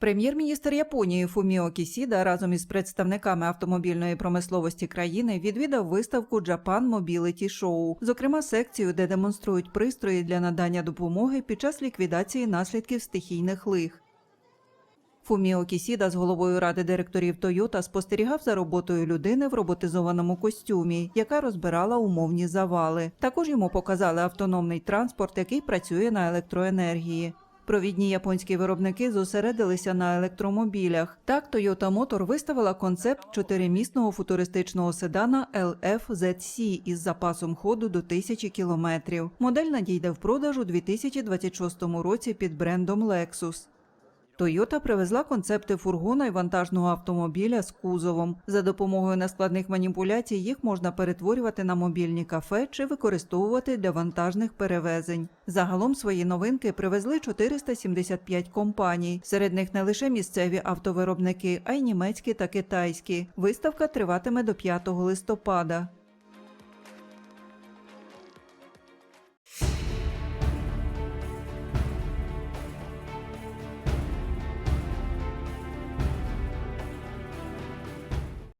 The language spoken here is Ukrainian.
Прем'єр-міністр Японії Фуміо Кісіда разом із представниками автомобільної промисловості країни відвідав виставку Japan Mobility Show, зокрема секцію, де демонструють пристрої для надання допомоги під час ліквідації наслідків стихійних лих. Фуміо Кісіда з головою ради директорів Тойота спостерігав за роботою людини в роботизованому костюмі, яка розбирала умовні завали. Також йому показали автономний транспорт, який працює на електроенергії. Провідні японські виробники зосередилися на електромобілях. Так, Toyota Motor виставила концепт чотиримісного футуристичного седана LFZC із запасом ходу до тисячі кілометрів. Модель надійде в продаж у 2026 році під брендом Lexus. Toyota привезла концепти фургона і вантажного автомобіля з кузовом. За допомогою нескладних маніпуляцій їх можна перетворювати на мобільні кафе чи використовувати для вантажних перевезень. Загалом свої новинки привезли 475 компаній. Серед них не лише місцеві автовиробники, а й німецькі та китайські. Виставка триватиме до 5 листопада.